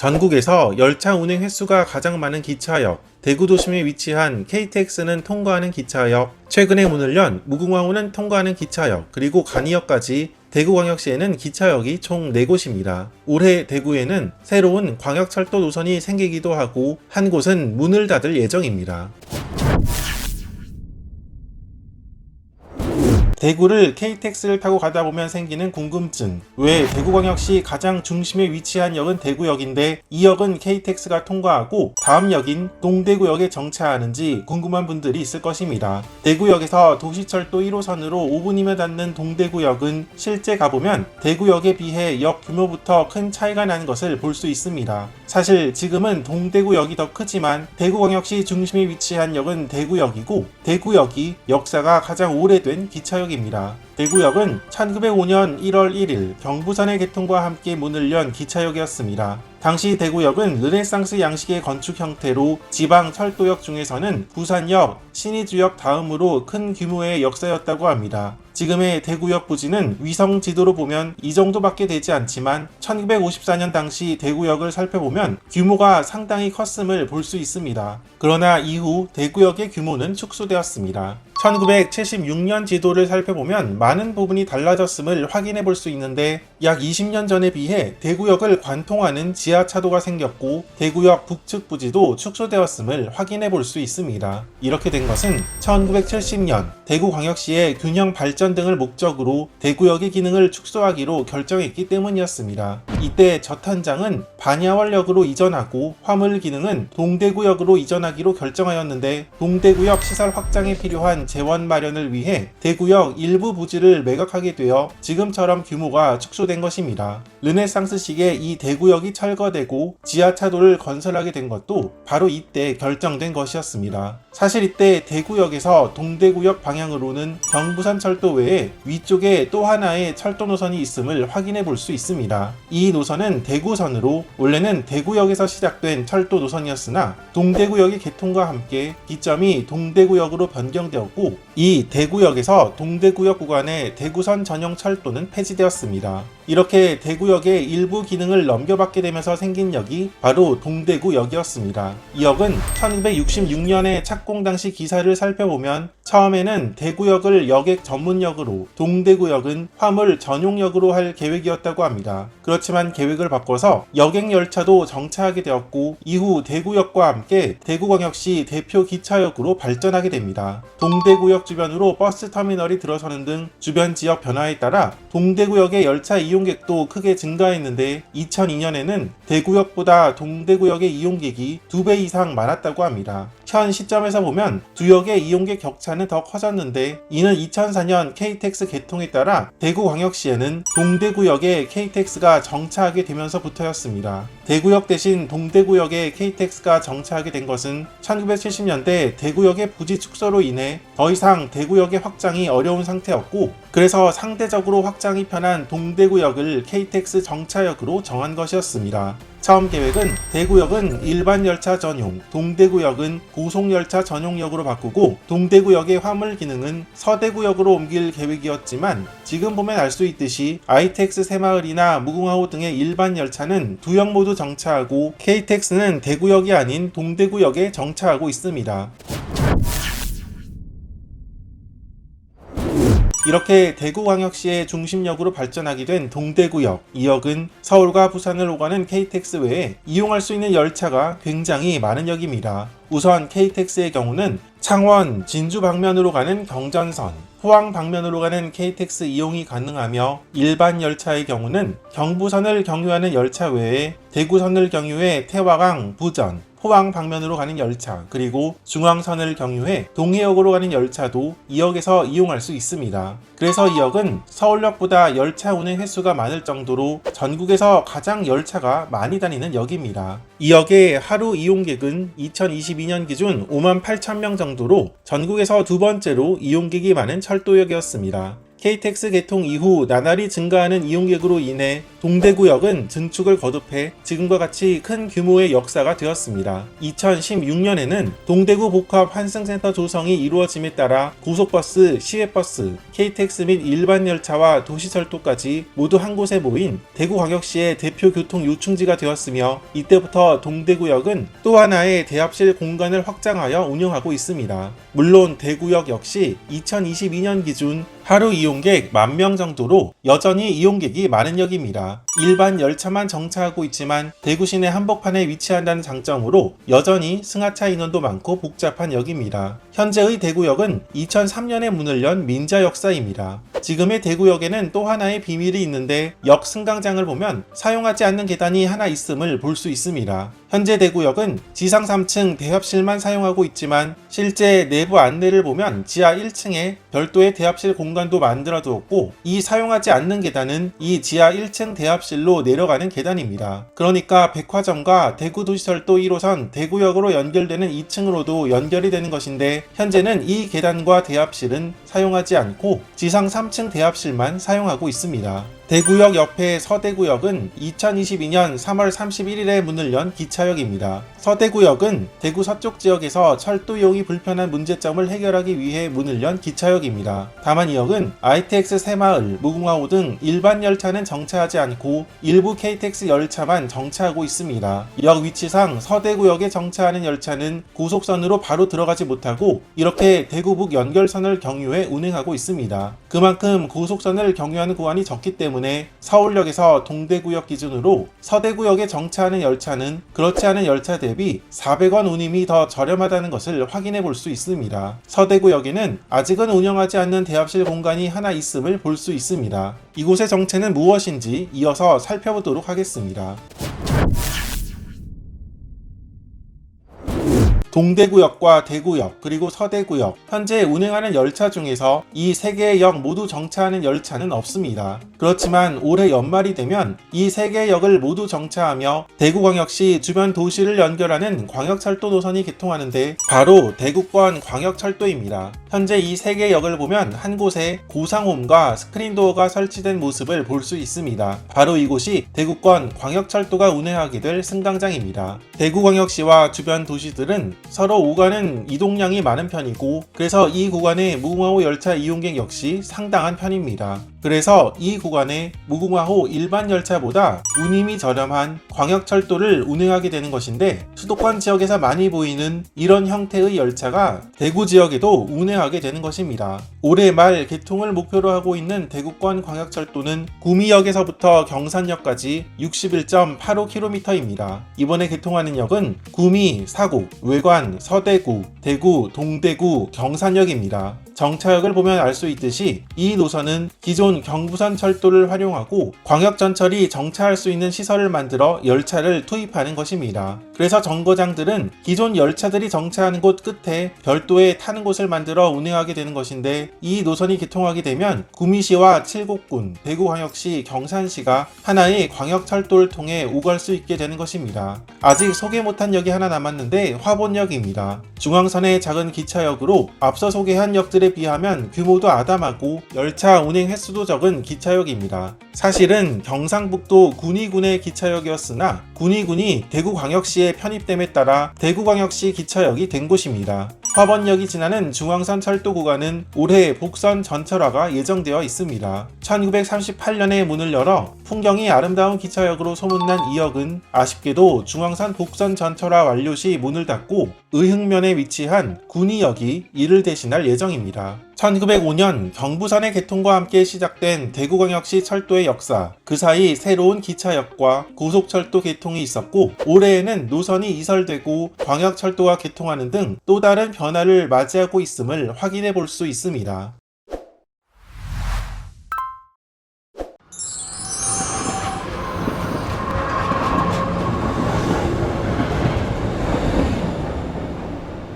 전국에서 열차 운행 횟수가 가장 많은 기차역, 대구 도심에 위치한 KTX는 통과하는 기차역, 최근에 문을 연 무궁화호는 통과하는 기차역, 그리고 간이역까지 대구광역시에는 기차역이 총 4곳입니다. 올해 대구에는 새로운 광역철도 노선이 생기기도 하고 한 곳은 문을 닫을 예정입니다. 대구를 KTX를 타고 가다 보면 생기는 궁금증. 왜 대구광역시 가장 중심에 위치한 역은 대구역인데 이 역은 KTX가 통과하고 다음 역인 동대구역에 정차하는지 궁금한 분들이 있을 것입니다. 대구역에서 도시철도 1호선으로 5분이면 닿는 동대구역은 실제 가보면 대구역에 비해 역 규모부터 큰 차이가 나는 것을 볼 수 있습니다. 사실 지금은 동대구역이 더 크지만 대구광역시 중심에 위치한 역은 대구역이고 대구역이 역사가 가장 오래된 기차역입니다. 대구역은 1905년 1월 1일 경부선의 개통과 함께 문을 연 기차역이었습니다. 당시 대구역은 르네상스 양식의 건축 형태로 지방 철도역 중에서는 부산역, 신의주역 다음으로 큰 규모의 역사였다고 합니다. 지금의 대구역 부지는 위성 지도로 보면 이 정도밖에 되지 않지만 1954년 당시 대구역을 살펴보면 규모가 상당히 컸음을 볼 수 있습니다. 그러나 이후 대구역의 규모는 축소되었습니다. 1976년 지도를 살펴보면 많은 부분이 달라졌음을 확인해 볼 수 있는데 약 20년 전에 비해 대구역을 관통하는 지하차도가 생겼고 대구역 북측 부지도 축소되었음을 확인해 볼 수 있습니다. 이렇게 된 것은 1970년 대구광역시의 균형 발전 등을 목적으로 대구역의 기능을 축소하기로 결정했기 때문이었습니다. 이때 저탄장은 반야월역으로 이전하고 화물 기능은 동대구역으로 이전하기로 결정하였는데 동대구역 시설 확장에 필요한 재원 마련을 위해 대구역 일부 부지를 매각하게 되어 지금처럼 규모가 축소된 것입니다. 르네상스식의 이 대구역이 철거되고 지하차도를 건설하게 된 것도 바로 이때 결정된 것이었습니다. 사실 이때 대구역에서 동대구역 방향으로는 경부선 철도 외에 위쪽에 또 하나의 철도 노선이 있음을 확인해 볼 수 있습니다. 이 노선은 대구선으로 원래는 대구역에서 시작된 철도 노선이었으나 동대구역의 개통과 함께 기점이 동대구역으로 변경되었고 이 대구역에서 동대구역 구간의 대구선 전용 철도는 폐지되었습니다. 이렇게 대구역의 일부 기능을 넘겨받게 되면서 생긴 역이 바로 동대구역이었습니다. 이 역은 1966년에 착공 당시 기사를 살펴보면 처음에는 대구역을 여객 전문역으로 동대구역은 화물 전용역으로 할 계획이었다고 합니다. 그렇지만 계획을 바꿔서 여객 열차도 정차하게 되었고 이후 대구역과 함께 대구광역시 대표 기차역으로 발전하게 됩니다. 동대구역 주변으로 버스 터미널이 들어서는 등 주변 지역 변화에 따라 동대구역의 열차 이용 객도 크게 증가했는데 2002년에는 대구역보다 동대구역의 이용객이 2배 이상 많았다고 합니다. 현 시점에서 보면 두 역의 이용객 격차는 더 커졌는데 이는 2004년 KTX 개통에 따라 대구광역시에는 동대구역에 KTX가 정차하게 되면서부터였습니다. 대구역 대신 동대구역에 KTX가 정차하게 된 것은 1970년대 대구역의 부지 축소로 인해 더 이상 대구역의 확장이 어려운 상태였고 그래서 상대적으로 확장이 편한 동대구역을 KTX 정차역으로 정한 것이었습니다. 처음 계획은 대구역은 일반 열차 전용, 동대구역은 고속열차 전용역으로 바꾸고 동대구역의 화물 기능은 서대구역으로 옮길 계획이었지만 지금 보면 알 수 있듯이 ITX 새마을이나 무궁화호 등의 일반 열차는 두 역 모두 정차하고 KTX는 대구역이 아닌 동대구역에 정차하고 있습니다. 이렇게 대구광역시의 중심역으로 발전하게 된 동대구역. 이 역은 서울과 부산을 오가는 KTX 외에 이용할 수 있는 열차가 굉장히 많은 역입니다. 우선 KTX의 경우는 창원, 진주 방면으로 가는 경전선, 포항 방면으로 가는 KTX 이용이 가능하며 일반 열차의 경우는 경부선을 경유하는 열차 외에 대구선을 경유해 태화강, 부전, 포항 방면으로 가는 열차, 그리고 중앙선을 경유해 동해역으로 가는 열차도 이 역에서 이용할 수 있습니다. 그래서 이 역은 서울역보다 열차 운행 횟수가 많을 정도로 전국에서 가장 열차가 많이 다니는 역입니다. 이 역의 하루 이용객은 2022년 기준 5만 8천 명 정도로 전국에서 두 번째로 이용객이 많은 철도역이었습니다. KTX 개통 이후 나날이 증가하는 이용객으로 인해 동대구역은 증축을 거듭해 지금과 같이 큰 규모의 역사가 되었습니다. 2016년에는 동대구 복합 환승센터 조성이 이루어짐에 따라 고속버스, 시외버스, KTX 및 일반 열차와 도시철도까지 모두 한 곳에 모인 대구광역시의 대표 교통 요충지가 되었으며 이때부터 동대구역은 또 하나의 대합실 공간을 확장하여 운영하고 있습니다. 물론 대구역 역시 2022년 기준 하루 이용객 만명 정도로 여전히 이용객이 많은 역입니다. 일반 열차만 정차하고 있지만 대구 시내 한복판에 위치한다는 장점으로 여전히 승하차 인원도 많고 복잡한 역입니다. 현재의 대구역은 2003년에 문을 연 민자 역사입니다. 지금의 대구역에는 또 하나의 비밀이 있는데 역 승강장을 보면 사용하지 않는 계단이 하나 있음을 볼 수 있습니다. 현재 대구역은 지상 3층 대합실만 사용하고 있지만 실제 내부 안내를 보면 지하 1층에 별도의 대합실 공간도 만들어 두었고 이 사용하지 않는 계단은 이 지하 1층 대합실로 내려가는 계단입니다. 그러니까 백화점과 대구도시철도 1호선 대구역으로 연결되는 2층으로도 연결이 되는 것인데 현재는 이 계단과 대합실은 사용하지 않고 지상 3층 대합실만 사용하고 있습니다. 대구역 옆에 서대구역은 2022년 3월 31일에 문을 연 기차역입니다. 서대구역은 대구 서쪽 지역에서 철도 이용이 불편한 문제점을 해결하기 위해 문을 연 기차역입니다. 다만 이 역은 ITX 새마을, 무궁화호 등 일반 열차는 정차하지 않고 일부 KTX 열차만 정차하고 있습니다. 역 위치상 서대구역에 정차하는 열차는 고속선으로 바로 들어가지 못하고 이렇게 대구북 연결선을 경유해 운행하고 있습니다. 그만큼 고속선을 경유하는 구간이 적기 때문에 서울역에서 동대구역 기준으로 서대구역에 정차하는 열차는 그렇지 않은 열차 대비 400원 운임이 더 저렴하다는 것을 확인해 볼 수 있습니다. 서대구역에는 아직은 운영하지 않는 대합실 공간이 하나 있음을 볼 수 있습니다. 이곳의 정체는 무엇인지 이어서 살펴보도록 하겠습니다. 동대구역과 대구역 그리고 서대구역 현재 운행하는 열차 중에서 이 세 개의 역 모두 정차하는 열차는 없습니다. 그렇지만 올해 연말이 되면 이 세 개의 역을 모두 정차하며 대구광역시 주변 도시를 연결하는 광역철도 노선이 개통하는데 바로 대구권 광역철도입니다. 현재 이 세 개의 역을 보면 한 곳에 고상홈과 스크린도어가 설치된 모습을 볼 수 있습니다. 바로 이곳이 대구권 광역철도가 운행하게 될 승강장입니다. 대구광역시와 주변 도시들은 서로 오가는 이동량이 많은 편이고 그래서 이 구간의 무궁화호 열차 이용객 역시 상당한 편입니다. 그래서 이 구간에 무궁화호 일반 열차보다 운임이 저렴한 광역철도를 운행하게 되는 것인데 수도권 지역에서 많이 보이는 이런 형태의 열차가 대구 지역에도 운행하게 되는 것입니다. 올해 말 개통을 목표로 하고 있는 대구권 광역철도는 구미역에서부터 경산역까지 61.85km입니다. 이번에 개통하는 역은 구미, 사곡, 외관, 서대구, 대구, 동대구, 경산역입니다. 정차역을 보면 알 수 있듯이 이 노선은 기존 경부선 철도를 활용하고 광역전철이 정차할 수 있는 시설을 만들어 열차를 투입하는 것입니다. 그래서 정거장들은 기존 열차들이 정차하는 곳 끝에 별도의 타는 곳을 만들어 운행하게 되는 것인데 이 노선이 개통하게 되면 구미시와 칠곡군, 대구광역시, 경산시가 하나의 광역철도를 통해 오갈 수 있게 되는 것입니다. 아직 소개 못한 역이 하나 남았는데 화본역입니다. 중앙선의 작은 기차역으로 앞서 소개한 역들에 비하면 규모도 아담하고 열차 운행 횟수도 적은 기차역입니다. 사실은 경상북도 군위군의 기차역이었으나 군위군이 대구광역시에 편입됨에 따라 대구광역시 기차역이 된 곳입니다. 화번역이 지나는 중앙선 철도 구간은 올해 복선 전철화가 예정되어 있습니다. 1938년에 문을 열어 풍경이 아름다운 기차역으로 소문난 이 역은 아쉽게도 중앙선 복선 전철화 완료 시 문을 닫고 의흥면에 위치한 군위역이 이를 대신할 예정입니다. 1905년 경부선의 개통과 함께 시작된 대구광역시 철도의 역사, 그 사이 새로운 기차역과 고속철도 개통이 있었고 올해에는 노선이 이설되고 광역철도가 개통하는 등 또 다른 변화를 맞이하고 있음을 확인해 볼 수 있습니다.